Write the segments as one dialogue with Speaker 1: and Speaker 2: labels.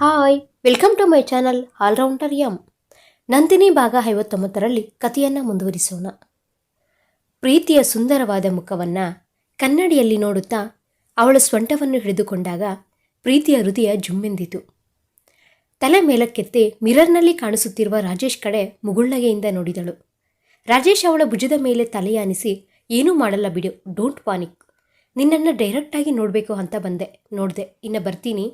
Speaker 1: Hi, welcome to my channel allrounder M. Nandini ಭಾಗ ಐವತ್ತೊಂಬತ್ತರಲ್ಲಿ ಕಥೆಯನ್ನು ಮುಂದುವರಿಸೋಣ. ಪ್ರೀತಿಯ ಸುಂದರವಾದ ಮುಖವನ್ನು ಕನ್ನಡಿಯಲ್ಲಿ ನೋಡುತ್ತಾ ಅವಳ ಸ್ವಂಟವನ್ನು ಹಿಡಿದುಕೊಂಡಾಗ ಪ್ರೀತಿಯ ಹೃದಯ ಜುಮ್ಮೆಂದಿತು. ತಲೆ ಮೇಲಕ್ಕೆತ್ತಿ ಮಿರರ್ನಲ್ಲಿ ಕಾಣಿಸುತ್ತಿರುವ ರಾಜೇಶ್ ಕಡೆ ಮುಗುಳ್ನಗೆಯಿಂದ ನೋಡಿದಳು. ರಾಜೇಶ್ ಅವಳ ಭುಜದ ಮೇಲೆ ತಲೆಯಾನಿಸಿ ಏನೂ ಮಾಡಲ್ಲ ಬಿಡು, ಡೋಂಟ್ ಪಾನಿಕ್. ನಿನ್ನನ್ನು ಡೈರೆಕ್ಟಾಗಿ ನೋಡಬೇಕು ಅಂತ ಬಂದೆ, ನೋಡಿದೆ, ಇನ್ನು ಬರ್ತೀನಿ.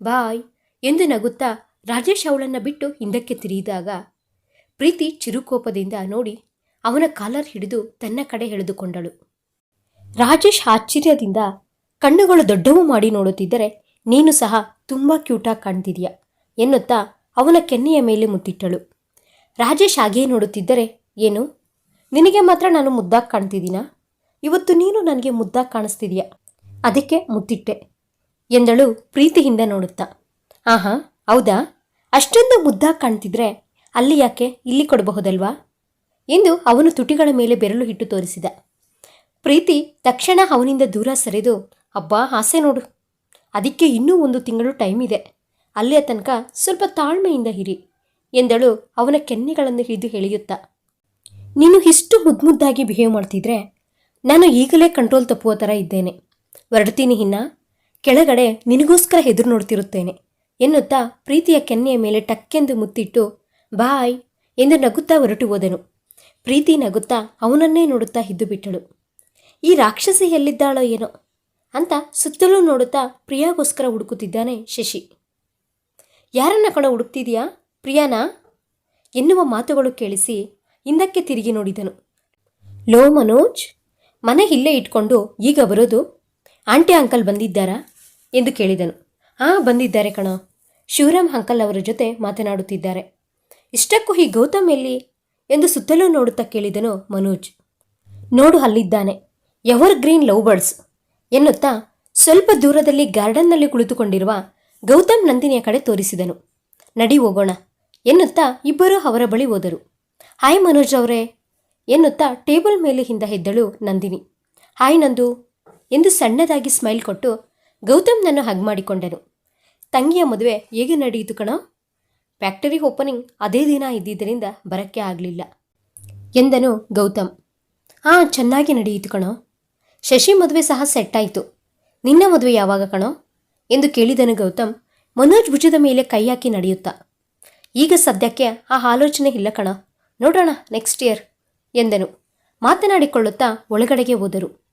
Speaker 1: ಬಾಯ್. ಎಂದು ನಗುತ್ತಾ ರಾಜೇಶ್ ಅವಳನ್ನು ಬಿಟ್ಟು ಹಿಂದಕ್ಕೆ ತಿರುಗಿದಾಗ ಪ್ರೀತಿ ಚಿರುಕೋಪದಿಂದ ನೋಡಿ ಅವನ ಕಾಲರ್ ಹಿಡಿದು ತನ್ನ ಕಡೆ ಎಳೆದುಕೊಂಡಳು. ರಾಜೇಶ್ ಆಶ್ಚರ್ಯದಿಂದ ಕಣ್ಣುಗಳು ದೊಡ್ಡವು ಮಾಡಿ ನೋಡುತ್ತಿದ್ದರೆ, ನೀನು ಸಹ ತುಂಬ ಕ್ಯೂಟಾಗಿ ಕಾಣ್ತಿದೀಯ? ಎನ್ನುತ್ತಾ ಅವನ ಕೆನ್ನೆಯ ಮೇಲೆ ಮುತ್ತಿಟ್ಟಳು. ರಾಜೇಶ್ ಹಾಗೇ ನೋಡುತ್ತಿದ್ದರೆ, ಏನು? ನಿನಗೆ ಮಾತ್ರ ನಾನು ಮುದ್ದಾಗಿ ಕಾಣ್ತಿದ್ದೀನಾ? ಇವತ್ತು ನೀನು ನನಗೆ ಮುದ್ದಾಗಿ ಕಾಣಿಸ್ತಿದೀಯ? ಅದಕ್ಕೆ ಮುತ್ತಿಟ್ಟೆ ಎಂದಳು ಪ್ರೀತಿಯಿಂದ ನೋಡುತ್ತಾ. ಆಹಾ, ಹೌದಾ? ಅಷ್ಟೊಂದು ಮುದ್ದಾಗಿ ಕಾಣ್ತಿದ್ರೆ ಅಲ್ಲಿ ಯಾಕೆ? ಇಲ್ಲಿ ಕೊಡಬಹುದಲ್ವಾ? ಎಂದು ಅವನು ತುಟಿಗಳ ಮೇಲೆ ಬೆರಳು ಹಿಟ್ಟು ತೋರಿಸಿದ. ಪ್ರೀತಿ ತಕ್ಷಣ ಅವನಿಂದ ದೂರ ಸರಿದು, ಅಬ್ಬಾ, ಆಸೆ ನೋಡು. ಅದಕ್ಕೆ ಇನ್ನೂ ಒಂದು ತಿಂಗಳು ಟೈಮ್ ಇದೆ. ಅಲ್ಲಿಯ ತನಕ ಸ್ವಲ್ಪ ತಾಳ್ಮೆಯಿಂದ ಹಿರಿ ಎಂದಳು ಅವನ ಕೆನ್ನೆಗಳನ್ನು ಹಿಡಿದು ಎಳೆಯುತ್ತಾ. ನೀನು ಇಷ್ಟು ಮುದ್ಮುದ್ದಾಗಿ ಬಿಹೇವ್ ಮಾಡ್ತಿದ್ರೆ ನಾನು ಈಗಲೇ ಕಂಟ್ರೋಲ್ ತಪ್ಪುವ ಥರ ಇದ್ದೇನೆ. ಹೊರಡ್ತೀನಿ ಇನ್ನ. ಕೆಳಗಡೆ ನಿನಗೋಸ್ಕರ ಎದುರು ನೋಡ್ತಿರುತ್ತೇನೆ. ಎನ್ನುತ್ತಾ ಪ್ರೀತಿಯ ಕೆನ್ನೆಯ ಮೇಲೆ ಟಕ್ಕೆಂದು ಮುತ್ತಿಟ್ಟು, ಬಾಯ್ ಎಂದು ನಗುತ್ತಾ ಹೊರಟು ಹೋದನು. ಪ್ರೀತಿ ನಗುತ್ತಾ ಅವನನ್ನೇ ನೋಡುತ್ತಾ ಇದ್ದು ಬಿಟ್ಟಳು. ಈ ರಾಕ್ಷಸಿ ಎಲ್ಲಿದ್ದಾಳೋ ಏನೋ ಅಂತ ಸುತ್ತಲೂ ನೋಡುತ್ತಾ ಪ್ರಿಯಾಗೋಸ್ಕರ ಹುಡುಕುತ್ತಿದ್ದಾನೆ ಶಶಿ. ಯಾರನ್ನ ಕಣ ಹುಡುಕ್ತಿದೆಯಾ? ಪ್ರಿಯಾನಾ? ಎನ್ನುವ ಮಾತುಗಳು ಕೇಳಿಸಿ ಹಿಂದಕ್ಕೆ ತಿರುಗಿ ನೋಡಿದನು. ಲೋ ಮನೋಜ್, ಮನೆ ಇಲ್ಲೇ ಇಟ್ಕೊಂಡು ಈಗ ಬರೋದು? ಆಂಟಿ ಅಂಕಲ್ ಬಂದಿದ್ದಾರಾ? ಎಂದು ಕೇಳಿದನು. ಹಾಂ ಬಂದಿದ್ದಾರೆ ಕಣ. ಶಿವರಾಮ್ ಅಂಕಲ್ ಅವರ ಜೊತೆ ಮಾತನಾಡುತ್ತಿದ್ದಾರೆ. ಇಷ್ಟಕ್ಕೂ ಈ ಗೌತಮ್ ಎಲ್ಲಿ? ಎಂದು ಸುತ್ತಲೂ ನೋಡುತ್ತಾ ಕೇಳಿದನು ಮನೋಜ್. ನೋಡು ಅಲ್ಲಿದ್ದಾನೆ. ಎವರ್ ಗ್ರೀನ್ ಲವ್ ಬರ್ಡ್ಸ್ ಎನ್ನುತ್ತಾ ಸ್ವಲ್ಪ ದೂರದಲ್ಲಿ ಗಾರ್ಡನ್ನಲ್ಲಿ ಕುಳಿತುಕೊಂಡಿರುವ ಗೌತಮ್ ನಂದಿನಿಯ ಕಡೆ ತೋರಿಸಿದನು. ನಡಿ ಹೋಗೋಣ ಎನ್ನುತ್ತಾ ಇಬ್ಬರೂ ಅವರ ಬಳಿ ಹೋದರು. ಹಾಯ್ ಮನೋಜ್ ಅವರೇ ಎನ್ನುತ್ತಾ ಟೇಬಲ್ ಮೇಲೆ ಹಿಂದ ಎದ್ದಳು ನಂದಿನಿ. ಹಾಯ್ ನಂದು ಎಂದು ಸಣ್ಣದಾಗಿ ಸ್ಮೈಲ್ ಕೊಟ್ಟು ಗೌತಮ್ನನ್ನು ಹಗ್ ಮಾಡಿಕೊಂಡನು. ತಂಗಿಯ ಮದುವೆ ಹೇಗೆ ನಡೆಯಿತು ಕಣ? ಫ್ಯಾಕ್ಟರಿ ಓಪನಿಂಗ್ ಅದೇ ದಿನ ಇದ್ದಿದ್ದರಿಂದ ಬರಕ್ಕೆ ಆಗಲಿಲ್ಲ ಎಂದನು ಗೌತಮ್. ಹಾಂ ಚೆನ್ನಾಗಿ ನಡೆಯಿತು ಕಣೋ. ಶಶಿ ಮದುವೆ ಸಹ ಸೆಟ್ ಆಯಿತು. ನಿನ್ನ ಮದುವೆ ಯಾವಾಗ ಕಣೋ? ಎಂದು ಕೇಳಿದನು ಗೌತಮ್, ಮನೋಜ್ ಭುಜದ ಮೇಲೆ ಕೈ ಹಾಕಿ ನಡೆಯುತ್ತಾ. ಈಗ ಸದ್ಯಕ್ಕೆ ಆ ಆಲೋಚನೆ ಇಲ್ಲ ಕಣ. ನೋಡೋಣ ನೆಕ್ಸ್ಟ್ ಇಯರ್ ಎಂದನು. ಮಾತನಾಡಿಕೊಳ್ಳುತ್ತಾ ಒಳಗಡೆಗೆ ಹೋದರು.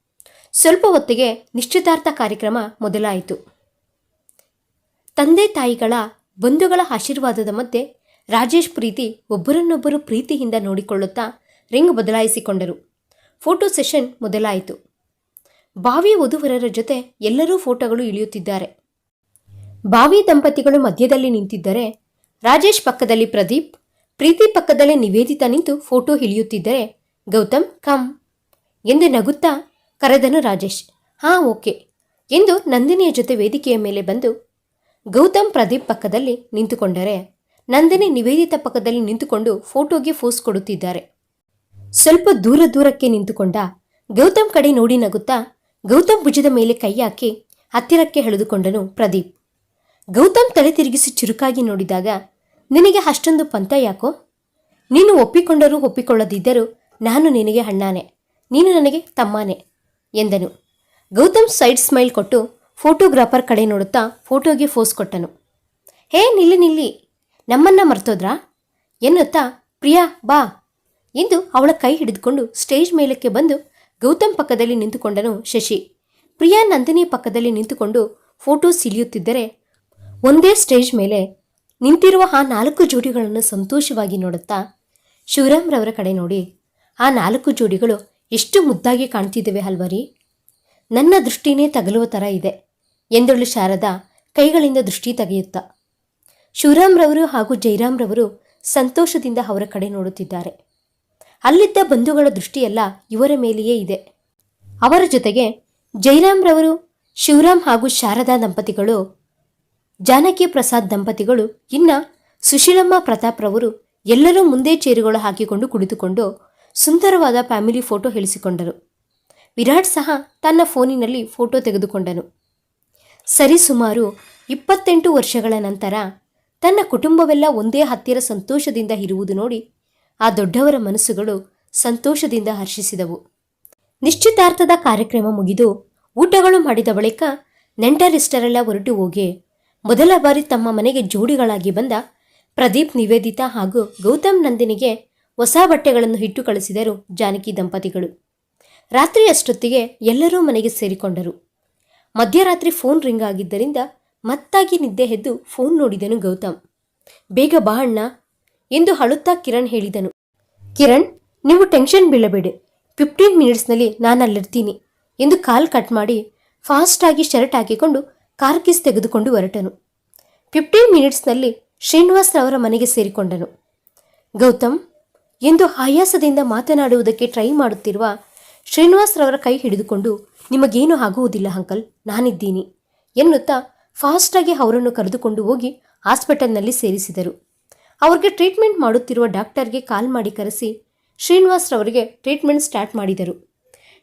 Speaker 1: ಸ್ವಲ್ಪ ಹೊತ್ತಿಗೆ ನಿಶ್ಚಿತಾರ್ಥ ಕಾರ್ಯಕ್ರಮ ಮೊದಲಾಯಿತು. ತಂದೆ ತಾಯಿಗಳ ಬಂಧುಗಳ ಆಶೀರ್ವಾದದ ಮಧ್ಯೆ ರಾಜೇಶ್ ಪ್ರೀತಿ ಒಬ್ಬರನ್ನೊಬ್ಬರು ಪ್ರೀತಿಯಿಂದ ನೋಡಿಕೊಳ್ಳುತ್ತಾ ರಿಂಗ್ ಬದಲಾಯಿಸಿಕೊಂಡರು. ಫೋಟೋ ಸೆಷನ್ ಮೊದಲಾಯಿತು. ಬಾವಿ ವಧುವರರ ಜೊತೆ ಎಲ್ಲರೂ ಫೋಟೋಗಳು ಇಳಿಯುತ್ತಿದ್ದಾರೆ. ಬಾವಿ ದಂಪತಿಗಳು ಮಧ್ಯದಲ್ಲಿ ನಿಂತಿದ್ದರೆ ರಾಜೇಶ್ ಪಕ್ಕದಲ್ಲಿ ಪ್ರದೀಪ್, ಪ್ರೀತಿ ಪಕ್ಕದಲ್ಲೇ ನಿವೇದಿತಾ ನಿಂತು ಫೋಟೋ ಇಳಿಯುತ್ತಿದ್ದರೆ ಗೌತಮ್, ಕಮ್ ಎಂದು ನಗುತ್ತಾ ಕರೆದನು ರಾಜೇಶ್, ಹಾಂ, ಓಕೆ. ಎಂದು ನಂದಿನಿಯ ಜೊತೆ ವೇದಿಕೆಯ ಮೇಲೆ ಬಂದು ಗೌತಮ್ ಪ್ರದೀಪ್ ಪಕ್ಕದಲ್ಲಿ ನಿಂತುಕೊಂಡರೆ ನಂದಿನಿ ನಿವೇದಿತ ಪಕ್ಕದಲ್ಲಿ ನಿಂತುಕೊಂಡು ಫೋಟೋಗೆ ಫೋಸ್ ಕೊಡುತ್ತಿದ್ದಾರೆ. ಸ್ವಲ್ಪ ದೂರ ದೂರಕ್ಕೆ ನಿಂತುಕೊಂಡ ಗೌತಮ್ ಕಡೆ ನೋಡಿ ನಗುತ್ತಾ ಗೌತಮ್ ಭುಜದ ಮೇಲೆ ಕೈ ಹಾಕಿ ಹತ್ತಿರಕ್ಕೆ ಎಳೆದುಕೊಂಡನು ಪ್ರದೀಪ್. ಗೌತಮ್ ತಲೆ ತಿರುಗಿಸಿ ಚುರುಕಾಗಿ ನೋಡಿದಾಗ, ನಿನಗೆ ಅಷ್ಟೊಂದು ಪಂತ ಯಾಕೋ? ನೀನು ಒಪ್ಪಿಕೊಂಡರೂ ಒಪ್ಪಿಕೊಳ್ಳದಿದ್ದರೂ ನಾನು ನಿನಗೆ ಅಣ್ಣಾನೆ. ನೀನು ನನಗೆ ತಮ್ಮನೇ. ಎಂದನು. ಗೌತಮ್ ಸೈಡ್ ಸ್ಮೈಲ್ ಕೊಟ್ಟು ಫೋಟೋಗ್ರಾಫರ್ ಕಡೆ ನೋಡುತ್ತಾ ಫೋಟೋಗೆ ಫೋಸ್ ಕೊಟ್ಟನು. ಹೇ, ನಿಲ್ಲಿ ನಿಲ್ಲಿ. ನಮ್ಮನ್ನ ಮರ್ತೋದ್ರಾ? ಎನ್ನುತ್ತಾ, ಪ್ರಿಯಾ, ಬಾ ಎಂದು ಅವಳ ಕೈ ಹಿಡಿದುಕೊಂಡು ಸ್ಟೇಜ್ ಮೇಲಕ್ಕೆ ಬಂದು ಗೌತಮ್ ಪಕ್ಕದಲ್ಲಿ ನಿಂತುಕೊಂಡನು ಶಶಿ. ಪ್ರಿಯಾ ನಂದಿನಿ ಪಕ್ಕದಲ್ಲಿ ನಿಂತುಕೊಂಡು ಫೋಟೋ ಸಿಲಿಯುತ್ತಿದ್ದರೆ ಒಂದೇ ಸ್ಟೇಜ್ ಮೇಲೆ ನಿಂತಿರುವ ಆ ನಾಲ್ಕು ಜೋಡಿಗಳನ್ನು ಸಂತೋಷವಾಗಿ ನೋಡುತ್ತಾ ಶಿವರಾಮ್ರವರ ಕಡೆ ನೋಡಿ. ಆ ನಾಲ್ಕು ಜೋಡಿಗಳು ಎಷ್ಟು ಮುದ್ದಾಗಿ ಕಾಣ್ತಿದ್ದೇವೆ ಅಲ್ವರಿ ನನ್ನ ದೃಷ್ಟಿನೇ ತಗಲುವ ಥರ ಇದೆ, ಎಂದಳು ಶಾರದಾ ಕೈಗಳಿಂದ ದೃಷ್ಟಿ ತೆಗೆಯುತ್ತಾ. ಶಿವರಾಮ್ರವರು ಹಾಗೂ ಜೈರಾಮ್ರವರು ಸಂತೋಷದಿಂದ ಅವರ ಕಡೆ ನೋಡುತ್ತಿದ್ದಾರೆ. ಅಲ್ಲಿದ್ದ ಬಂಧುಗಳ ದೃಷ್ಟಿಯೆಲ್ಲ ಇವರ ಮೇಲೆಯೇ ಇದೆ. ಅವರ ಜೊತೆಗೆ ಜೈರಾಮ್ರವರು, ಶಿವರಾಮ್ ಹಾಗೂ ಶಾರದಾ ದಂಪತಿಗಳು, ಜಾನಕಿ ಪ್ರಸಾದ್ ದಂಪತಿಗಳು, ಇನ್ನ ಸುಶೀಲಮ್ಮ ಪ್ರತಾಪ್ರವರು ಎಲ್ಲರೂ ಮುಂದೆ ಚೇರುಗಳು ಹಾಕಿಕೊಂಡು ಕುಳಿತುಕೊಂಡು ಸುಂದರವಾದ ಫ್ಯಾಮಿಲಿ ಫೋಟೋ ಹೇಳಿಸಿಕೊಂಡರು. ವಿರಾಟ್ ಸಹ ತನ್ನ ಫೋನಿನಲ್ಲಿ ಫೋಟೋ ತೆಗೆದುಕೊಂಡನು. ಸರಿಸುಮಾರು ಇಪ್ಪತ್ತೆಂಟು ವರ್ಷಗಳ ನಂತರ ತನ್ನ ಕುಟುಂಬವೆಲ್ಲ ಒಂದೇ ಹತ್ತಿರ ಸಂತೋಷದಿಂದ ಇರುವುದು ನೋಡಿ ಆ ದೊಡ್ಡವರ ಮನಸ್ಸುಗಳು ಸಂತೋಷದಿಂದ ಹರ್ಷಿಸಿದವು. ನಿಶ್ಚಿತಾರ್ಥದ ಕಾರ್ಯಕ್ರಮ ಮುಗಿದು ಊಟಗಳು ಮಾಡಿದ ಬಳಿಕ ನೆಂಟರಿಷ್ಟರೆಲ್ಲ ಹೊರಟು ಹೋಗಿ ಮೊದಲ ಬಾರಿ ತಮ್ಮ ಮನೆಗೆ ಜೋಡಿಗಳಾಗಿ ಬಂದ ಪ್ರದೀಪ್ ನಿವೇದಿತಾ ಹಾಗೂ ಗೌತಮ್ ನಂದಿನಿಗೆ ಹೊಸ ಬಟ್ಟೆಗಳನ್ನು ಇಟ್ಟು ಕಳಿಸಿದರು ಜಾನಕಿ ದಂಪತಿಗಳು. ರಾತ್ರಿ ಅಷ್ಟೊತ್ತಿಗೆ ಎಲ್ಲರೂ ಮನೆಗೆ ಸೇರಿಕೊಂಡರು. ಮಧ್ಯರಾತ್ರಿ ಫೋನ್ ರಿಂಗ್ ಆಗಿದ್ದರಿಂದ ಮತ್ತಾಗಿ ನಿದ್ದೆ ಎದ್ದು ಫೋನ್ ನೋಡಿದನು ಗೌತಮ್. ಬೇಗ ಬಾ ಅಣ್ಣ ಎಂದು ಅಳುತ್ತಾ ಕಿರಣ್ ಹೇಳಿದನು. ಕಿರಣ್, ನೀವು ಟೆನ್ಷನ್ ಬೀಳಬೇಡಿ. ಫಿಫ್ಟೀನ್ ಮಿನಿಟ್ಸ್ನಲ್ಲಿ ನಾನು ಅಲ್ಲಿರ್ತೀನಿ ಎಂದು ಕಾಲ್ ಕಟ್ ಮಾಡಿ ಫಾಸ್ಟಾಗಿ ಶರ್ಟ್ ಹಾಕಿಕೊಂಡು ಕಾರ್ ಕೀಸ್ ತೆಗೆದುಕೊಂಡು ಹೊರಟನು. ಫಿಫ್ಟೀನ್ ಮಿನಿಟ್ಸ್ನಲ್ಲಿ ಶ್ರೀನಿವಾಸ್ ಅವರ ಮನೆಗೆ ಸೇರಿಕೊಂಡನು. ಗೌತಮ್ ಎಂದು ಆಯಾಸದಿಂದ ಮಾತನಾಡುವುದಕ್ಕೆ ಟ್ರೈ ಮಾಡುತ್ತಿರುವ ಶ್ರೀನಿವಾಸ್ ರವರ ಕೈ ಹಿಡಿದುಕೊಂಡು, ನಿಮಗೇನು ಆಗುವುದಿಲ್ಲ ಅಂಕಲ್, ನಾನಿದ್ದೀನಿ ಎನ್ನುತ್ತಾ ಫಾಸ್ಟಾಗಿ ಅವರನ್ನು ಕರೆದುಕೊಂಡು ಹೋಗಿ ಹಾಸ್ಪಿಟಲ್ನಲ್ಲಿ ಸೇರಿಸಿದರು. ಅವರಿಗೆ ಟ್ರೀಟ್ಮೆಂಟ್ ಮಾಡುತ್ತಿರುವ ಡಾಕ್ಟರ್ಗೆ ಕಾಲ್ ಮಾಡಿ ಕರೆಸಿ ಶ್ರೀನಿವಾಸ್ ರವರಿಗೆ ಟ್ರೀಟ್ಮೆಂಟ್ ಸ್ಟಾರ್ಟ್ ಮಾಡಿದರು.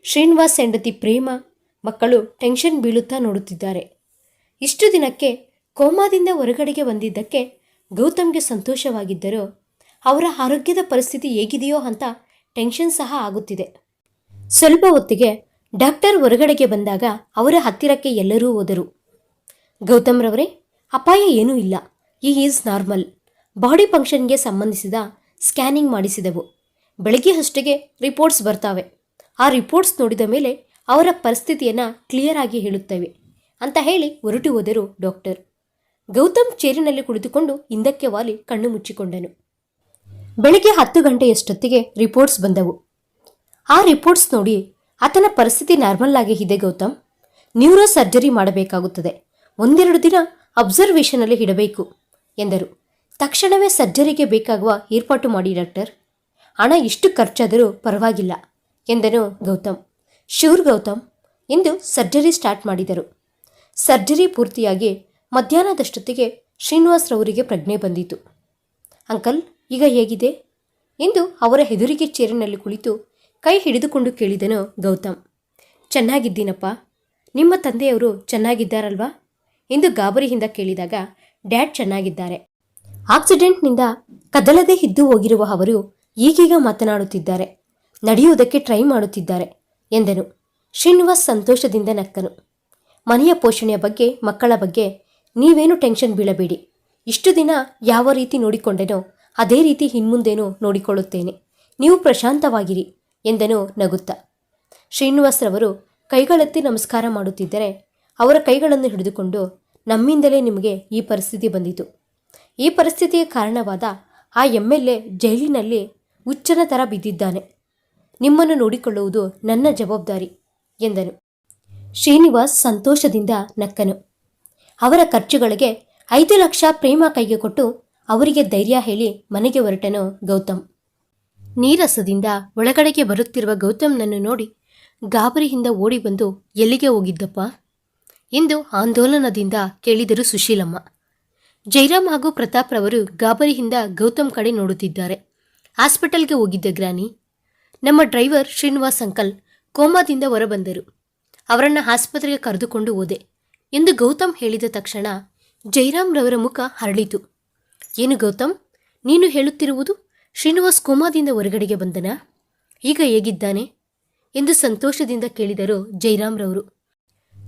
Speaker 1: ಶ್ರೀನಿವಾಸ್ ಹೆಂಡತಿ ಪ್ರೇಮ, ಮಕ್ಕಳು ಟೆನ್ಷನ್ ಬೀಳುತ್ತಾ ನೋಡುತ್ತಿದ್ದಾರೆ. ಇಷ್ಟು ದಿನಕ್ಕೆ ಕೋಮಾದಿಂದ ಹೊರಗಡೆಗೆ ಬಂದಿದ್ದಕ್ಕೆ ಗೌತಮ್ಗೆ ಸಂತೋಷವಾಗಿದ್ದರೂ ಅವರ ಆರೋಗ್ಯದ ಪರಿಸ್ಥಿತಿ ಹೇಗಿದೆಯೋ ಅಂತ ಟೆನ್ಷನ್ ಸಹ ಆಗುತ್ತಿದೆ. ಸ್ವಲ್ಪ ಹೊತ್ತಿಗೆ ಡಾಕ್ಟರ್ ಹೊರಗಡೆಗೆ ಬಂದಾಗ ಅವರ ಹತ್ತಿರಕ್ಕೆ ಎಲ್ಲರೂ ಹೋದರು. ಗೌತಮ್ ರವರೇ, ಅಪಾಯ ಏನೂ ಇಲ್ಲ. ಈ ಈಸ್ ನಾರ್ಮಲ್. ಬಾಡಿ ಫಂಕ್ಷನ್ಗೆ ಸಂಬಂಧಿಸಿದ ಸ್ಕ್ಯಾನಿಂಗ್ ಮಾಡಿಸಿದೆವು. ಬೆಳಗ್ಗೆ ಅಷ್ಟೆಗೆ ರಿಪೋರ್ಟ್ಸ್ ಬರ್ತಾವೆ. ಆ ರಿಪೋರ್ಟ್ಸ್ ನೋಡಿದ ಮೇಲೆ ಅವರ ಪರಿಸ್ಥಿತಿಯನ್ನು ಕ್ಲಿಯರ್ ಆಗಿ ಹೇಳುತ್ತವೆ ಅಂತ ಹೇಳಿ ಹೊರಟು ಹೋದರು ಡಾಕ್ಟರ್. ಗೌತಮ್ ಚೇರಿನಲ್ಲಿ ಕುಳಿತುಕೊಂಡು ಹಿಂದಕ್ಕೆ ವಾಲಿ ಕಣ್ಣು ಮುಚ್ಚಿಕೊಂಡನು. ಬೆಳಿಗ್ಗೆ ಹತ್ತು ಗಂಟೆಯಷ್ಟೊತ್ತಿಗೆ ರಿಪೋರ್ಟ್ಸ್ ಬಂದವು. ಆ ರಿಪೋರ್ಟ್ಸ್ ನೋಡಿ ಆತನ ಪರಿಸ್ಥಿತಿ ನಾರ್ಮಲ್ ಆಗಿ ಇದೆ ಗೌತಮ್. ನ್ಯೂರೋ ಸರ್ಜರಿ ಮಾಡಬೇಕಾಗುತ್ತದೆ. ಒಂದೆರಡು ದಿನ ಅಬ್ಸರ್ವೇಷನಲ್ಲಿ ಇಡಬೇಕು ಎಂದರು. ತಕ್ಷಣವೇ ಸರ್ಜರಿಗೆ ಬೇಕಾಗುವ ಏರ್ಪಾಟು ಮಾಡಿ ಡಾಕ್ಟರ್ ಹಣ ಇಷ್ಟು ಖರ್ಚಾದರೂ ಪರವಾಗಿಲ್ಲ ಎಂದನು ಗೌತಮ್. ಶೂರ್ ಗೌತಮ್ ಎಂದು ಸರ್ಜರಿ ಸ್ಟಾರ್ಟ್ ಮಾಡಿದರು. ಸರ್ಜರಿ ಪೂರ್ತಿಯಾಗಿ ಮಧ್ಯಾಹ್ನದಷ್ಟೊತ್ತಿಗೆ ಶ್ರೀನಿವಾಸ್ ರವರಿಗೆ ಪ್ರಜ್ಞೆ ಬಂದಿತು. ಅಂಕಲ್ ಈಗ ಹೇಗಿದೆ? ಎಂದು ಅವರ ಹೆದುರಿಗೆ ಚೇರಿನಲ್ಲಿ ಕುಳಿತು ಕೈ ಹಿಡಿದುಕೊಂಡು ಕೇಳಿದನು ಗೌತಮ್. ಚೆನ್ನಾಗಿದ್ದೀನಪ್ಪ. ನಿಮ್ಮ ತಂದೆಯವರು ಚೆನ್ನಾಗಿದ್ದಾರಲ್ವಾ? ಎಂದು ಗಾಬರಿಯಿಂದ ಕೇಳಿದಾಗ, ಡ್ಯಾಡ್ ಚೆನ್ನಾಗಿದ್ದಾರೆ. ಆಕ್ಸಿಡೆಂಟ್ನಿಂದ ಕದಲದೆ ಇದ್ದು ಹೋಗಿರುವ ಅವರು ಈಗೀಗ ಮಾತನಾಡುತ್ತಿದ್ದಾರೆ. ನಡೆಯುವುದಕ್ಕೆ ಟ್ರೈ ಮಾಡುತ್ತಿದ್ದಾರೆ, ಎಂದನು. ಶ್ರೀನಿವಾಸ್ ಸಂತೋಷದಿಂದ ನಕ್ಕನು. ಮನೆಯ ಪೋಷಣೆಯ ಬಗ್ಗೆ, ಮಕ್ಕಳ ಬಗ್ಗೆ ನೀವೇನು ಟೆನ್ಷನ್ ಬೀಳಬೇಡಿ. ಇಷ್ಟು ದಿನ ಯಾವ ರೀತಿ ನೋಡಿಕೊಂಡೆನೋ ಅದೇ ರೀತಿ ಇನ್ಮುಂದೇನೂ ನೋಡಿಕೊಳ್ಳುತ್ತೇನೆ. ನೀವು ಪ್ರಶಾಂತವಾಗಿರಿ, ಎಂದನು ನಗುತ್ತಾ. ಶ್ರೀನಿವಾಸ್ರವರು ಕೈಗಳೆತ್ತಿ ನಮಸ್ಕಾರ ಮಾಡುತ್ತಿದ್ದರೆ ಅವರ ಕೈಗಳನ್ನು ಹಿಡಿದುಕೊಂಡು ನಮ್ಮಿಂದಲೇ ನಿಮಗೆ ಈ ಪರಿಸ್ಥಿತಿ ಬಂದಿತು. ಈ ಪರಿಸ್ಥಿತಿಗೆ ಕಾರಣವಾದ ಆ ಎಂ ಎಲ್ ಎ ಜೈಲಿನಲ್ಲಿ ಹುಚ್ಚನ ಥರ ಬಿದ್ದಿದ್ದಾನೆ. ನಿಮ್ಮನ್ನು ನೋಡಿಕೊಳ್ಳುವುದು ನನ್ನ ಜವಾಬ್ದಾರಿ, ಎಂದನು. ಶ್ರೀನಿವಾಸ್ ಸಂತೋಷದಿಂದ ನಕ್ಕನು. ಅವರ ಖರ್ಚುಗಳಿಗೆ ಐದು ಲಕ್ಷ ಪ್ರೇಮ ಕೈಗೆ ಕೊಟ್ಟು ಅವರಿಗೆ ಧೈರ್ಯ ಹೇಳಿ ಮನೆಗೆ ಹೊರಟನು ಗೌತಮ್. ನೀರಸದಿಂದ ಒಳಗಡೆಗೆ ಬರುತ್ತಿರುವ ಗೌತಮ್ನನ್ನು ನೋಡಿ ಗಾಬರಿಯಿಂದ ಓಡಿ ಬಂದು ಎಲ್ಲಿಗೆ ಹೋಗಿದ್ದಪ್ಪ? ಎಂದು ಆಂದೋಲನದಿಂದ ಕೇಳಿದರು ಸುಶೀಲಮ್ಮ. ಜೈರಾಮ್ ಹಾಗೂ ಪ್ರತಾಪ್ ರವರು ಗಾಬರಿಯಿಂದ ಗೌತಮ್ ಕಡೆ ನೋಡುತ್ತಿದ್ದಾರೆ. ಹಾಸ್ಪಿಟಲ್ಗೆ ಹೋಗಿದ್ದ ಗ್ರಾನಿ. ನಮ್ಮ ಡ್ರೈವರ್ ಶ್ರೀನಿವಾಸ್ ಅಂಕಲ್ ಕೋಮಾದಿಂದ ಹೊರಬಂದರು. ಅವರನ್ನು ಆಸ್ಪತ್ರೆಗೆ ಕರೆದುಕೊಂಡು ಹೋದೆ ಎಂದು ಗೌತಮ್ ಹೇಳಿದ ತಕ್ಷಣ ಜೈರಾಮ್ ರವರ ಮುಖ ಹರಳಿತು. ಏನು ಗೌತಮ್? ನೀನು ಹೇಳುತ್ತಿರುವುದು ಶ್ರೀನಿವಾಸ್ ಕೋಮಾದಿಂದ ಹೊರಗಡೆಗೆ ಬಂದನಾ? ಈಗ ಹೇಗಿದ್ದಾನೆ? ಎಂದು ಸಂತೋಷದಿಂದ ಕೇಳಿದರು ಜೈರಾಮ್ರವರು.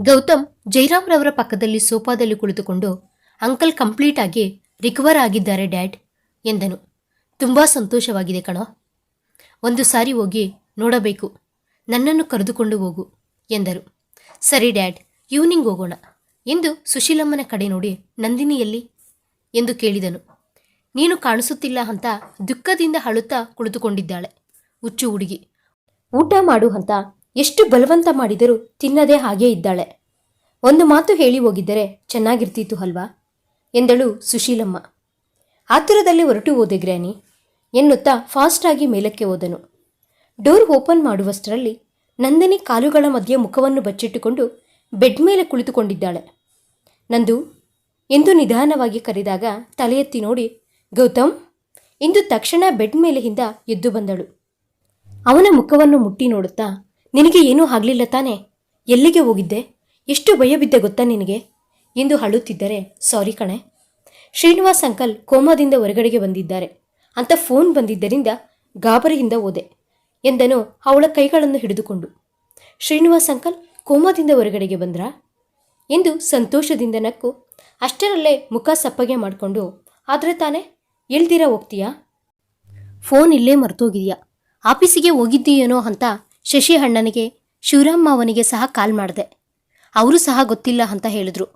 Speaker 1: ಗೌತಮ್ ಜೈರಾಮ್ರವರ ಪಕ್ಕದಲ್ಲಿ ಸೋಫಾದಲ್ಲಿ ಕುಳಿತುಕೊಂಡು, ಅಂಕಲ್ ಕಂಪ್ಲೀಟ್ ಆಗಿ ರಿಕವರ್ ಆಗಿದ್ದಾರೆ ಡ್ಯಾಡ್, ಎಂದನು. ತುಂಬ ಸಂತೋಷವಾಗಿದೆ ಕಣೋ. ಒಂದು ಸಾರಿ ಹೋಗಿ ನೋಡಬೇಕು. ನನ್ನನ್ನು ಕರೆದುಕೊಂಡು ಹೋಗು, ಎಂದರು. ಸರಿ ಡ್ಯಾಡ್, ಈವ್ನಿಂಗ್ ಹೋಗೋಣ, ಎಂದು ಸುಶೀಲಮ್ಮನ ಕಡೆ ನೋಡಿ, ನಂದಿನಿಯಲ್ಲಿ, ಎಂದು ಕೇಳಿದನು. ನೀನು ಕಾಣಿಸುತ್ತಿಲ್ಲ ಅಂತ ದುಃಖದಿಂದ ಅಳುತ್ತಾ ಕುಳಿತುಕೊಂಡಿದ್ದಾಳೆ. ಹುಚ್ಚು ಹುಡುಗಿ. ಊಟ ಮಾಡು ಅಂತ ಎಷ್ಟು ಬಲವಂತ ಮಾಡಿದರೂ ತಿನ್ನದೇ ಹಾಗೇ ಇದ್ದಾಳೆ. ಒಂದು ಮಾತು ಹೇಳಿ ಹೋಗಿದ್ದರೆ ಚೆನ್ನಾಗಿರ್ತಿತ್ತು ಅಲ್ವಾ? ಎಂದಳು ಸುಶೀಲಮ್ಮ. ಆತುರದಲ್ಲಿ ಹೊರಟು ಹೋದೆ ಗ್ರ್ಯಾನಿ. ಎನ್ನುತ್ತಾ ಫಾಸ್ಟಾಗಿ ಮೇಲಕ್ಕೆ ಹೋದನು. ಡೋರ್ ಓಪನ್ ಮಾಡುವಷ್ಟರಲ್ಲಿ ನಂದಿನಿ ಕಾಲುಗಳ ಮಧ್ಯೆ ಮುಖವನ್ನು ಬಚ್ಚಿಟ್ಟುಕೊಂಡು ಬೆಡ್ ಮೇಲೆ ಕುಳಿತುಕೊಂಡಿದ್ದಾಳೆ. ನಂದು ಎಂದು ನಿಧಾನವಾಗಿ ಕರೆದಾಗ ತಲೆ ಎತ್ತಿ ನೋಡಿ ಗೌತಮ್ ಇಂದು ತಕ್ಷಣ ಬೆಡ್ ಮೇಲೆಯಿಂದ ಎದ್ದು ಬಂದಳು. ಅವನ ಮುಖವನ್ನು ಮುಟ್ಟಿ ನೋಡುತ್ತಾ, ನಿನಗೆ ಏನೂ ಆಗಲಿಲ್ಲ ತಾನೆ? ಎಲ್ಲಿಗೆ ಹೋಗಿದ್ದೆ? ಎಷ್ಟು ಭಯ ಬಿದ್ದೆ ಗೊತ್ತಾ ನಿನಗೆ? ಎಂದು ಅಳುತ್ತಿದ್ದರೆ, ಸಾರಿ ಕಣೆ. ಶ್ರೀನಿವಾಸ್ ಅಂಕಲ್ ಕೋಮಾದಿಂದ ಹೊರಗಡೆಗೆ ಬಂದಿದ್ದಾರೆ. ಅಂತ ಫೋನ್ ಬಂದಿದ್ದರಿಂದ ಗಾಬರಿಯಿಂದ ಹೋದೆ, ಎಂದನು ಅವಳ ಕೈಗಳನ್ನು ಹಿಡಿದುಕೊಂಡು. ಶ್ರೀನಿವಾಸ್ ಅಂಕಲ್ ಕೋಮಾದಿಂದ ಹೊರಗಡೆಗೆ ಬಂದ್ರಾ? ಎಂದು ಸಂತೋಷದಿಂದ ನಕ್ಕು, ಅಷ್ಟರಲ್ಲೇ ಮುಖ ಸಪ್ಪಗೆ ಮಾಡಿಕೊಂಡು, ಆದರೆ ತಾನೇ ಎಳ್ದಿರ ಹೋಗ್ತೀಯಾ? ಫೋನ್ ಇಲ್ಲೇ ಮರ್ತೋಗಿದೆಯಾ? ಆಫೀಸಿಗೆ ಹೋಗಿದ್ದೀಯೇನೋ ಅಂತ ಶಶಿ ಅಣ್ಣನಿಗೆ ಶಿವರಾಮ್ ಮಾವನಿಗೆ ಸಹ ಕಾಲ್ ಮಾಡಿದೆ. ಅವರು ಸಹ ಗೊತ್ತಿಲ್ಲ ಅಂತ ಹೇಳಿದ್ರು.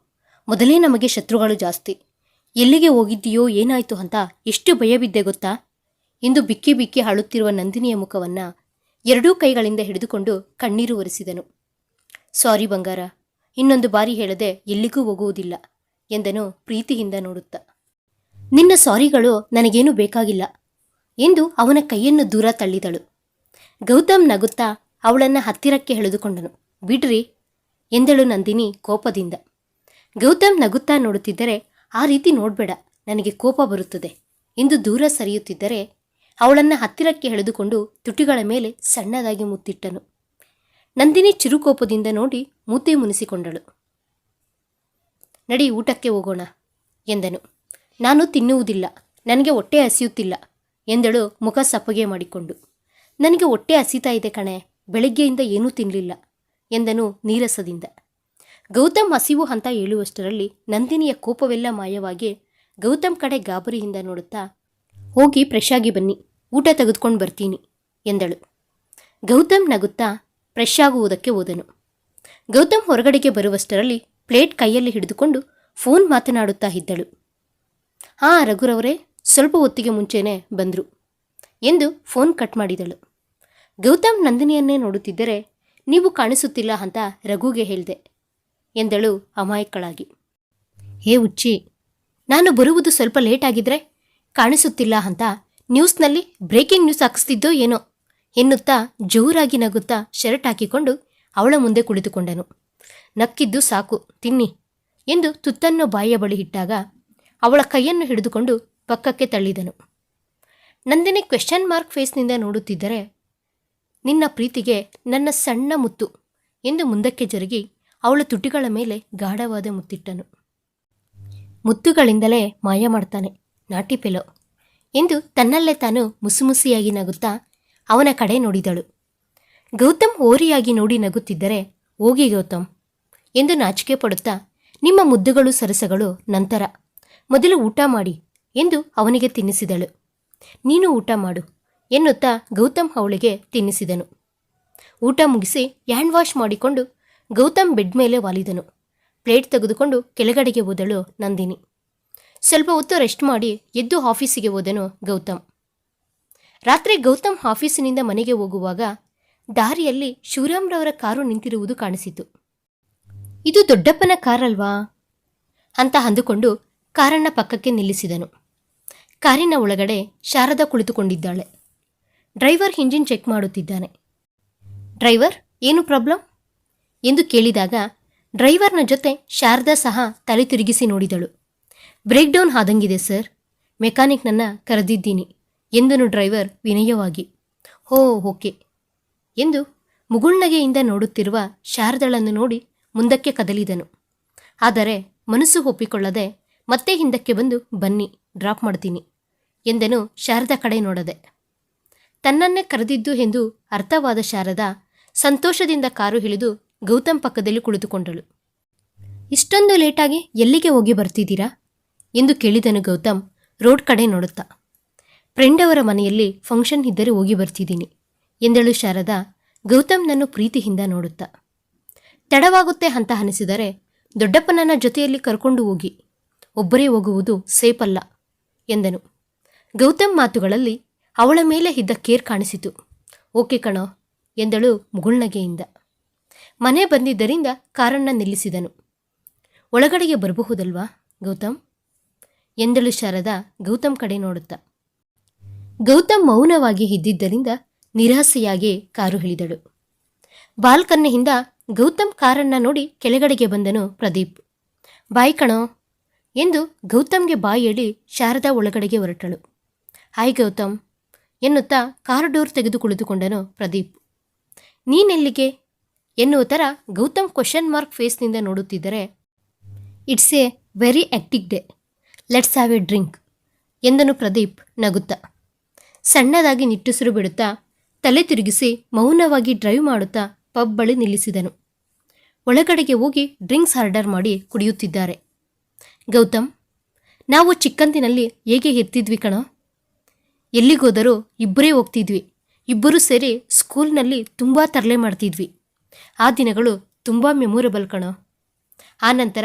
Speaker 1: ಮೊದಲೇ ನಮಗೆ ಶತ್ರುಗಳು ಜಾಸ್ತಿ. ಎಲ್ಲಿಗೆ ಹೋಗಿದ್ದೀಯೋ ಏನಾಯಿತು ಅಂತ ಎಷ್ಟು ಭಯವಿದ್ದೆ ಗೊತ್ತಾ? ಎಂದು ಬಿಕ್ಕಿ ಬಿಕ್ಕಿ ಅಳುತ್ತಿರುವ ನಂದಿನಿಯ ಮುಖವನ್ನ ಎರಡೂ ಕೈಗಳಿಂದ ಹಿಡಿದುಕೊಂಡು ಕಣ್ಣೀರು ಒರೆಸಿದನು. ಸಾರಿ ಬಂಗಾರ, ಇನ್ನೊಂದು ಬಾರಿ ಹೇಳದೆ ಎಲ್ಲಿಗೂ ಹೋಗುವುದಿಲ್ಲ ಎಂದನು ಪ್ರೀತಿಯಿಂದ ನೋಡುತ್ತಾ. ನಿನ್ನ ಸಾರಿಗಳು ನನಗೇನು ಬೇಕಾಗಿಲ್ಲ ಎಂದು ಅವನ ಕೈಯನ್ನು ದೂರ ತಳ್ಳಿದಳು. ಗೌತಮ್ ನಗುತ್ತಾ ಅವಳನ್ನ ಹತ್ತಿರಕ್ಕೆ ಎಳೆದುಕೊಂಡನು. ಬಿಡ್ರಿ ಎಂದಳು ನಂದಿನಿ ಕೋಪದಿಂದ. ಗೌತಮ್ ನಗುತ್ತಾ ನೋಡುತ್ತಿದ್ದರೆ ಆ ರೀತಿ ನೋಡಬೇಡ, ನನಗೆ ಕೋಪ ಬರುತ್ತದೆ ಎಂದು ದೂರ ಸರಿಯುತ್ತಿದ್ದರೆ ಅವಳನ್ನ ಹತ್ತಿರಕ್ಕೆ ಎಳೆದುಕೊಂಡು ತುಟಿಗಳ ಮೇಲೆ ಸಣ್ಣದಾಗಿ ಮುತ್ತಿಟ್ಟನು. ನಂದಿನಿ ಚಿರುಕೋಪದಿಂದ ನೋಡಿ ಮೂತಿ ಮುನಿಸಿಕೊಂಡಳು. ನಡಿ ಊಟಕ್ಕೆ ಹೋಗೋಣ ಎಂದನು. ನಾನು ತಿನ್ನುವುದಿಲ್ಲ, ನನಗೆ ಹೊಟ್ಟೆ ಹಸಿಯುತ್ತಿಲ್ಲ ಎಂದಳು ಮುಖ ಸಪ್ಪಗೆ ಮಾಡಿಕೊಂಡು. ನನಗೆ ಹೊಟ್ಟೆ ಹಸಿತಾ ಇದೆ ಕಣೆ, ಬೆಳಗ್ಗೆಯಿಂದ ಏನೂ ತಿನ್ನಲಿಲ್ಲ ಎಂದನು ನೀರಸದಿಂದ. ಗೌತಮ್ ಹಸಿವು ಅಂತ ಹೇಳುವಷ್ಟರಲ್ಲಿ ನಂದಿನಿಯ ಕೋಪವೆಲ್ಲ ಮಾಯವಾಗಿ ಗೌತಮ್ ಕಡೆ ಗಾಬರಿಯಿಂದ ನೋಡುತ್ತಾ, ಹೋಗಿ ಫ್ರೆಶ್ ಬನ್ನಿ, ಊಟ ತೆಗೆದುಕೊಂಡು ಬರ್ತೀನಿ ಎಂದಳು. ಗೌತಮ್ ನಗುತ್ತಾ ಫ್ರೆಶ್ ಆಗುವುದಕ್ಕೆ ಹೋದನು. ಗೌತಮ್ ಹೊರಗಡೆಗೆ ಬರುವಷ್ಟರಲ್ಲಿ ಪ್ಲೇಟ್ ಕೈಯಲ್ಲಿ ಹಿಡಿದುಕೊಂಡು ಫೋನ್ ಮಾತನಾಡುತ್ತಾ ಇದ್ದಳು. ಹಾಂ ರಘುರವರೇ ಸ್ವಲ್ಪ ಹೊತ್ತಿಗೆ ಮುಂಚೆನೇ ಬಂದರು ಎಂದು ಫೋನ್ ಕಟ್ ಮಾಡಿದಳು. ಗೌತಮ್ ನಂದಿನಿಯನ್ನೇ ನೋಡುತ್ತಿದ್ದರೆ ನೀವು ಕಾಣಿಸುತ್ತಿಲ್ಲ ಅಂತ ರಘುಗೆ ಹೇಳಿದೆ ಎಂದಳು ಅಮಾಯಕಳಾಗಿ. ಹೇ ಉಚ್ಚಿ ನಾನು ಬರುವುದು ಸ್ವಲ್ಪ ಲೇಟ್ ಆಗಿದ್ರೆ ಕಾಣಿಸುತ್ತಿಲ್ಲ ಅಂತ ನ್ಯೂಸ್ನಲ್ಲಿ ಬ್ರೇಕಿಂಗ್ ನ್ಯೂಸ್ ಹಾಕಿಸ್ತಿದ್ದೋ ಏನೋ ಎನ್ನುತ್ತಾ ಜೋರಾಗಿ ನಗುತ್ತಾ ಶರ್ಟ್ ಹಾಕಿಕೊಂಡು ಅವಳ ಮುಂದೆ ಕುಳಿತುಕೊಂಡನು. ನಕ್ಕಿದ್ದು ಸಾಕು, ತಿನ್ನಿ ಎಂದು ತುತ್ತನ್ನು ಬಾಯಿಯ ಬಳಿ ಇಟ್ಟಾಗ ಅವಳ ಕೈಯನ್ನು ಹಿಡಿದುಕೊಂಡು ಪಕ್ಕಕ್ಕೆ ತಳ್ಳಿದನು. ನಂದಿನಿ ಕ್ವೆಶ್ಚನ್ ಮಾರ್ಕ್ ಫೇಸ್ನಿಂದ ನೋಡುತ್ತಿದ್ದರೆ, ನಿನ್ನ ಪ್ರೀತಿಗೆ ನನ್ನ ಸಣ್ಣ ಮುತ್ತು ಎಂದು ಮುಂದಕ್ಕೆ ಜರುಗಿ ಅವಳ ತುಟಿಗಳ ಮೇಲೆ ಗಾಢವಾದ ಮುತ್ತಿಟ್ಟನು. ಮುತ್ತುಗಳಿಂದಲೇ ಮಾಯ ಮಾಡ್ತಾನೆ, ನಾಟಿ ಪೆಲೋ ಎಂದು ತನ್ನಲ್ಲೇ ತಾನು ಮುಸುಮುಸಿಯಾಗಿ ನಗುತ್ತಾ ಅವನ ಕಡೆ ನೋಡಿದಳು. ಗೌತಮ್ ಓರಿಯಾಗಿ ನೋಡಿ ನಗುತ್ತಿದ್ದರೆ, ಹೋಗಿ ಗೌತಮ್ ಎಂದು ನಾಚಿಕೆ ಪಡುತ್ತಾ, ನಿಮ್ಮ ಮುದ್ದುಗಳು ಸರಸಗಳು ನಂತರ ಮೊದಲು ಊಟ ಮಾಡಿ ಎಂದು ಅವನಿಗೆ ತಿನ್ನಿಸಿದಳು. ನೀನು ಊಟ ಮಾಡು ಎನ್ನುತ್ತಾ ಗೌತಮ್ ಅವಳಿಗೆ ತಿನ್ನಿಸಿದನು. ಊಟ ಮುಗಿಸಿ ಹ್ಯಾಂಡ್ ವಾಶ್ ಮಾಡಿಕೊಂಡು ಗೌತಮ್ ಬೆಡ್ ಮೇಲೆ ವಾಲಿದನು. ಪ್ಲೇಟ್ ತೆಗೆದುಕೊಂಡು ಕೆಳಗಡೆಗೆ ಹೋದಳು ನಂದಿನಿ. ಸ್ವಲ್ಪ ಹೊತ್ತು ರೆಸ್ಟ್ ಮಾಡಿ ಎದ್ದು ಆಫೀಸಿಗೆ ಹೋದನು ಗೌತಮ್. ರಾತ್ರಿ ಗೌತಮ್ ಆಫೀಸಿನಿಂದ ಮನೆಗೆ ಹೋಗುವಾಗ ದಾರಿಯಲ್ಲಿ ಶಿವರಾಮ್ರವರ ಕಾರು ನಿಂತಿರುವುದು ಕಾಣಿಸಿತು. ಇದು ದೊಡ್ಡಪ್ಪನ ಕಾರಲ್ವಾ? ಅಂತ ಅಂದುಕೊಂಡು ಕಾರನ್ನ ಪಕ್ಕಕ್ಕೆ ನಿಲ್ಲಿಸಿದನು. ಕಾರಿನ ಒಳಗಡೆ ಶಾರದಾ ಕುಳಿತುಕೊಂಡಿದ್ದಾಳೆ. ಡ್ರೈವರ್ ಇಂಜಿನ್ ಚೆಕ್ ಮಾಡುತ್ತಿದ್ದಾನೆ. ಡ್ರೈವರ್, ಏನು ಪ್ರಾಬ್ಲಮ್? ಎಂದು ಕೇಳಿದಾಗ ಡ್ರೈವರ್ನ ಜೊತೆ ಶಾರದಾ ಸಹ ತಲೆ ತಿರುಗಿಸಿ ನೋಡಿದಳು. ಬ್ರೇಕ್ ಡೌನ್ ಆದಂಗಿದೆ ಸರ್. ಮೆಕ್ಯಾನಿಕ್ನನ್ನ ಕರೆದಿದ್ದೀನಿ, ಎಂದನು ಡ್ರೈವರ್ ವಿನಯವಾಗಿ. ಹೋ, ಓಕೆ ಎಂದು ಮುಗುಳ್ನಗೆಯಿಂದ ನೋಡುತ್ತಿರುವ ಶಾರದಳನ್ನು ನೋಡಿ ಮುಂದಕ್ಕೆ ಕದಲಿದನು. ಆದರೆ ಮನಸ್ಸು ಒಪ್ಪಿಕೊಳ್ಳದೆ ಮತ್ತೆ ಹಿಂದಕ್ಕೆ ಬಂದು, ಬನ್ನಿ ಡ್ರಾಪ್ ಮಾಡ್ತೀನಿ, ಎಂದನು ಶಾರದ ಕಡೆ ನೋಡದೆ. ತನ್ನನ್ನೇ ಕರೆದಿದ್ದು ಎಂದು ಅರ್ಥವಾದ ಶಾರದ ಸಂತೋಷದಿಂದ ಕಾರು ಹಿಡಿದು ಗೌತಮ್ ಪಕ್ಕದಲ್ಲಿ ಕುಳಿತುಕೊಂಡಳು. ಇಷ್ಟೊಂದು ಲೇಟಾಗಿ ಎಲ್ಲಿಗೆ ಹೋಗಿ ಬರ್ತಿದ್ದೀರಾ? ಎಂದು ಕೇಳಿದನು ಗೌತಮ್ ರೋಡ್ ಕಡೆ ನೋಡುತ್ತಾ. ಫ್ರೆಂಡ್ ಅವರ ಮನೆಯಲ್ಲಿ ಫಂಕ್ಷನ್ ಇದ್ದರೆ ಹೋಗಿ ಬರ್ತಿದ್ದೀನಿ, ಎಂದಳು ಶಾರದಾ ಗೌತಮ್ನನ್ನು ಪ್ರೀತಿಯಿಂದ ನೋಡುತ್ತಾ. ತಡವಾಗುತ್ತೆ ಅಂತ ಅನಿಸಿದರೆ ದೊಡ್ಡಪ್ಪನನ್ನ ಜೊತೆಯಲ್ಲಿ ಕರ್ಕೊಂಡು ಹೋಗಿ ಒಬ್ಬರೇ ಹೋಗುವುದು ಸೇಫ್ ಅಲ್ಲ ಎಂದನು. ಗೌತಮ್ ಮಾತುಗಳಲ್ಲಿ ಅವಳ ಮೇಲೆ ಇದ್ದ ಕೇರ್ ಕಾಣಿಸಿತು. ಓಕೆ ಕಣೋ ಎಂದಳು ಮುಗುಳ್ನಗೆಯಿಂದ. ಮನೆ ಬಂದಿದ್ದರಿಂದ ಕಾರನ್ನ ನಿಲ್ಲಿಸಿದನು. ಒಳಗಡೆಗೆ ಬರಬಹುದಲ್ವಾ ಗೌತಮ್ ಎಂದಳು ಶಾರದಾ ಗೌತಮ್ ಕಡೆ ನೋಡುತ್ತಾ. ಗೌತಮ್ ಮೌನವಾಗಿ ಇದ್ದಿದ್ದರಿಂದ ನಿರಾಸೆಯಾಗಿ ಕಾರು ಇಳಿದಳು. ಬಾಲ್ಕನ್ನೆಯಿಂದ ಗೌತಮ್ ಕಾರನ್ನ ನೋಡಿ ಕೆಳಗಡೆಗೆ ಬಂದನು ಪ್ರದೀಪ್. ಬಾಯ್ ಕಣೋ ಎಂದು ಗೌತಮ್ಗೆ ಬಾಯಿ ಹೇಳಿ ಶಾರದಾ ಒಳಗಡೆಗೆ ಹೊರಟಳು. ಹಾಯ್ ಗೌತಮ್, ಎನ್ನುತ್ತಾ ಕಾರ್ ಡೋರ್ ತೆಗೆದು ಕುಳಿತುಕೊಂಡನು ಪ್ರದೀಪ್. ನೀನೆಲ್ಲಿಗೆ? ಎನ್ನುವ ಥರ ಗೌತಮ್ ಕ್ವಶನ್ ಮಾರ್ಕ್ ಫೇಸ್ನಿಂದ ನೋಡುತ್ತಿದ್ದರೆ, it's a very hectic day, let's have a drink, ಎಂದನು ಪ್ರದೀಪ್ ನಗುತ್ತಾ. ಸಣ್ಣದಾಗಿ ನಿಟ್ಟುಸಿರು ಬಿಡುತ್ತಾ ತಲೆ ತಿರುಗಿಸಿ ಮೌನವಾಗಿ ಡ್ರೈವ್ ಮಾಡುತ್ತಾ ಪಬ್ ಬಳಿ ನಿಲ್ಲಿಸಿದನು. ಒಳಗಡೆಗೆ ಹೋಗಿ ಡ್ರಿಂಕ್ಸ್ ಆರ್ಡರ್ ಮಾಡಿ ಕುಡಿಯುತ್ತಿದ್ದಾರೆ. ಗೌತಮ್, ನಾವು ಚಿಕ್ಕಂದಿನಲ್ಲಿ ಹೇಗೆ ಇರ್ತಿದ್ವಿ ಕಣೋ? ಎಲ್ಲಿಗೋದರೂ ಇಬ್ಬರೇ ಹೋಗ್ತಿದ್ವಿ. ಇಬ್ಬರೂ ಸೇರಿ ಸ್ಕೂಲ್ನಲ್ಲಿ ತುಂಬ ತರಲೆ ಮಾಡ್ತಿದ್ವಿ. ಆ ದಿನಗಳು ತುಂಬ ಮೆಮೊರೇಬಲ್ ಕಣೋ. ನಂತರ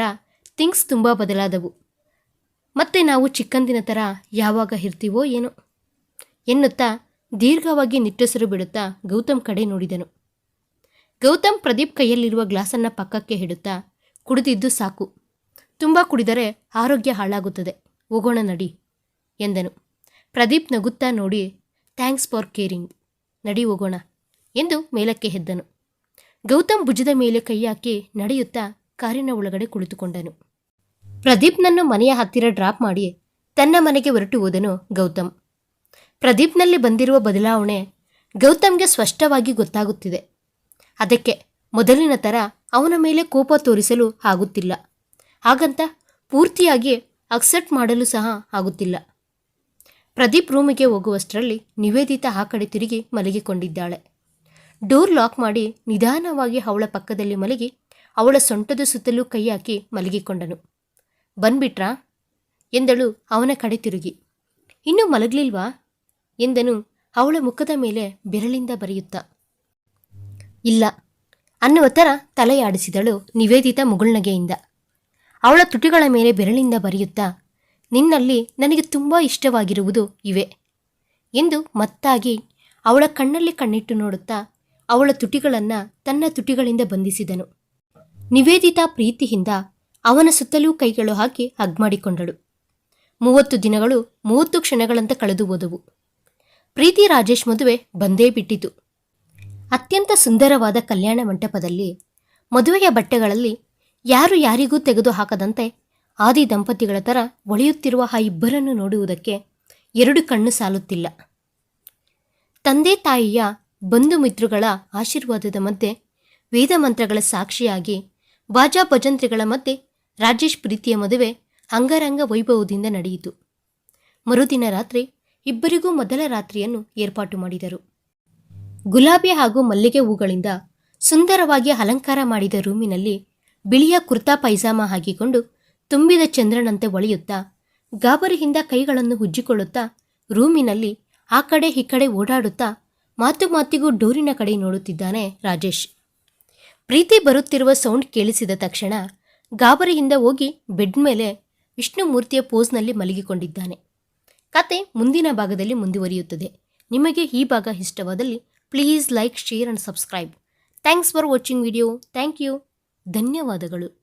Speaker 1: ಥಿಂಗ್ಸ್ ತುಂಬ ಬದಲಾದವು. ಮತ್ತೆ ನಾವು ಚಿಕ್ಕಂದಿನ ಥರ ಯಾವಾಗ ಇರ್ತೀವೋ ಏನೋ. ಎನ್ನುತ್ತಾ ದೀರ್ಘವಾಗಿ ನಿಟ್ಟುಸಿರು ಬಿಡುತ್ತಾ ಗೌತಮ್ ಕಡೆ ನೋಡಿದನು. ಗೌತಮ್ ಪ್ರದೀಪ್ ಕೈಯಲ್ಲಿರುವ ಗ್ಲಾಸನ್ನು ಪಕ್ಕಕ್ಕೆ ಹಿಡುತ್ತಾ ಕುಡಿದಿದ್ದು ಸಾಕು. ತುಂಬ ಕುಡಿದರೆ ಆರೋಗ್ಯ ಹಾಳಾಗುತ್ತದೆ. ಹೋಗೋಣ ನಡಿ, ಎಂದನು. ಪ್ರದೀಪ್ ನಗುತ್ತಾ ನೋಡಿ, ಥ್ಯಾಂಕ್ಸ್ ಫಾರ್ ಕೇರಿಂಗ್. ನಡಿ ಹೋಗೋಣ, ಎಂದು ಮೇಲಕ್ಕೆ ಹೆದ್ದನು. ಗೌತಮ್ ಭುಜದ ಮೇಲೆ ಕೈ ಹಾಕಿ ನಡೆಯುತ್ತಾ ಕಾರಿನ ಒಳಗಡೆ ಕುಳಿತುಕೊಂಡನು. ಪ್ರದೀಪ್ನನ್ನು ಮನೆಯ ಹತ್ತಿರ ಡ್ರಾಪ್ ಮಾಡಿ ತನ್ನ ಮನೆಗೆ ಹೊರಟು ಹೋದನು ಗೌತಮ್. ಪ್ರದೀಪ್ನಲ್ಲಿ ಬಂದಿರುವ ಬದಲಾವಣೆ ಗೌತಮ್ಗೆ ಸ್ಪಷ್ಟವಾಗಿ ಗೊತ್ತಾಗುತ್ತಿದೆ. ಅದಕ್ಕೆ ಮೊದಲಿನ ಥರ ಅವನ ಮೇಲೆ ಕೋಪ ತೋರಿಸಲು ಆಗುತ್ತಿಲ್ಲ. ಹಾಗಂತ ಪೂರ್ತಿಯಾಗಿ ಅಕ್ಸೆಪ್ಟ್ ಮಾಡಲು ಸಹ ಆಗುತ್ತಿಲ್ಲ. ಪ್ರದೀಪ್ ರೂಮಿಗೆ ಹೋಗುವಷ್ಟರಲ್ಲಿ ನಿವೇದಿತಾ ಆ ಕಡೆ ತಿರುಗಿ ಮಲಗಿಕೊಂಡಿದ್ದಾಳೆ. ಡೋರ್ ಲಾಕ್ ಮಾಡಿ ನಿಧಾನವಾಗಿ ಅವಳ ಪಕ್ಕದಲ್ಲಿ ಮಲಗಿ ಅವಳ ಸೊಂಟದ ಸುತ್ತಲೂ ಕೈ ಹಾಕಿ ಮಲಗಿಕೊಂಡನು. ಬಂದ್ಬಿಟ್ರಾ? ಎಂದಳು ಅವನ ಕಡೆ ತಿರುಗಿ. ಇನ್ನೂ ಮಲಗಲಿಲ್ವಾ? ಎಂದನು ಅವಳ ಮುಖದ ಮೇಲೆ ಬೆರಳಿಂದ ಬರೆಯುತ್ತ. ಇಲ್ಲ. ಅನ್ನುವ ಥರ ತಲೆಯಾಡಿಸಿದಳು ನಿವೇದಿತ ಮುಗುಳ್ನಗೆಯಿಂದ. ಅವಳ ತುಟಿಗಳ ಮೇಲೆ ಬೆರಳಿಂದ ಬರೆಯುತ್ತಾ, ನಿನ್ನಲ್ಲಿ ನನಗೆ ತುಂಬ ಇಷ್ಟವಾಗಿರುವುದು ಇವೆ ಎಂದು ಮತ್ತಾಗಿ ಅವಳ ಕಣ್ಣಲ್ಲಿ ಕಣ್ಣಿಟ್ಟು ನೋಡುತ್ತಾ, ಅವಳ ತುಟಿಗಳನ್ನು ತನ್ನ ತುಟಿಗಳಿಂದ ಬಂಧಿಸಿದನು. ನಿವೇದಿತಾ ಪ್ರೀತಿಯಿಂದ ಅವನ ಸುತ್ತಲೂ ಕೈಗಳು ಹಾಕಿ ಹಗ್ಮಾಡಿಕೊಂಡಳು ಮೂವತ್ತು ದಿನಗಳು, ಮೂವತ್ತು ಕ್ಷಣಗಳಂತ ಕಳೆದು ಹೋದವು. ಪ್ರೀತಿ ರಾಜೇಶ್ ಮದುವೆ ಬಂದೇ ಬಿಟ್ಟಿತು. ಅತ್ಯಂತ ಸುಂದರವಾದ ಕಲ್ಯಾಣ ಮಂಟಪದಲ್ಲಿ, ಮದುವೆಯ ಬಟ್ಟೆಗಳಲ್ಲಿ ಯಾರು ಯಾರಿಗೂ ತೆಗೆದು ಹಾಕದಂತೆ ಆದಿ ದಂಪತಿಗಳ ಥರ ಒಳೆಯುತ್ತಿರುವ ಆ ಇಬ್ಬರನ್ನು ನೋಡುವುದಕ್ಕೆ ಎರಡು ಕಣ್ಣು ಸಾಲುತ್ತಿಲ್ಲ. ತಂದೆ ತಾಯಿಯ ಬಂಧು ಮಿತ್ರಗಳ ಆಶೀರ್ವಾದದ ಮಧ್ಯೆ ವೇದ ಮಂತ್ರಗಳ ಸಾಕ್ಷಿಯಾಗಿ ಬಾಜಾ ಭಜಂತ್ರಿಗಳ ಮಧ್ಯೆ ರಾಜೇಶ್ ಪ್ರೀತಿಯ ಮದುವೆ ಅಂಗರಂಗ ವೈಭವದಿಂದ ನಡೆಯಿತು. ಮರುದಿನ ರಾತ್ರಿ ಇಬ್ಬರಿಗೂ ಮೊದಲ ರಾತ್ರಿಯನ್ನು ಏರ್ಪಾಟು ಮಾಡಿದರು. ಗುಲಾಬಿ ಹಾಗೂ ಮಲ್ಲಿಗೆ ಹೂಗಳಿಂದ ಸುಂದರವಾಗಿ ಅಲಂಕಾರ ಮಾಡಿದ ರೂಮಿನಲ್ಲಿ ಬಿಳಿಯ ಕುರ್ತಾ ಪೈಜಾಮ ಹಾಕಿಕೊಂಡು ತುಂಬಿದ ಚಂದ್ರನಂತೆ ಒಳೆಯುತ್ತಾ, ಗಾಬರಿಯಿಂದ ಕೈಗಳನ್ನು ಉಜ್ಜಿಕೊಳ್ಳುತ್ತಾ, ರೂಮಿನಲ್ಲಿ ಆ ಕಡೆ ಈ ಕಡೆ ಓಡಾಡುತ್ತಾ, ಮಾತು ಮಾತಿಗೂ ಡೋರಿನ ಕಡೆ ನೋಡುತ್ತಿದ್ದಾನೆ ರಾಜೇಶ್. ಪ್ರೀತಿ ಬರುತ್ತಿರುವ ಸೌಂಡ್ ಕೇಳಿಸಿದ ತಕ್ಷಣ ಗಾಬರಿಯಿಂದ ಹೋಗಿ ಬೆಡ್ ಮೇಲೆ ವಿಷ್ಣುಮೂರ್ತಿಯ ಪೋಸ್ನಲ್ಲಿ ಮಲಗಿಕೊಂಡಿದ್ದಾನೆ. ಕತೆ ಮುಂದಿನ ಭಾಗದಲ್ಲಿ ಮುಂದುವರಿಯುತ್ತದೆ. ನಿಮಗೆ ಈ ಭಾಗ ಇಷ್ಟವಾದಲ್ಲಿ please like, share and subscribe. Thanks for watching video. Thank you. ಧನ್ಯವಾದಗಳು.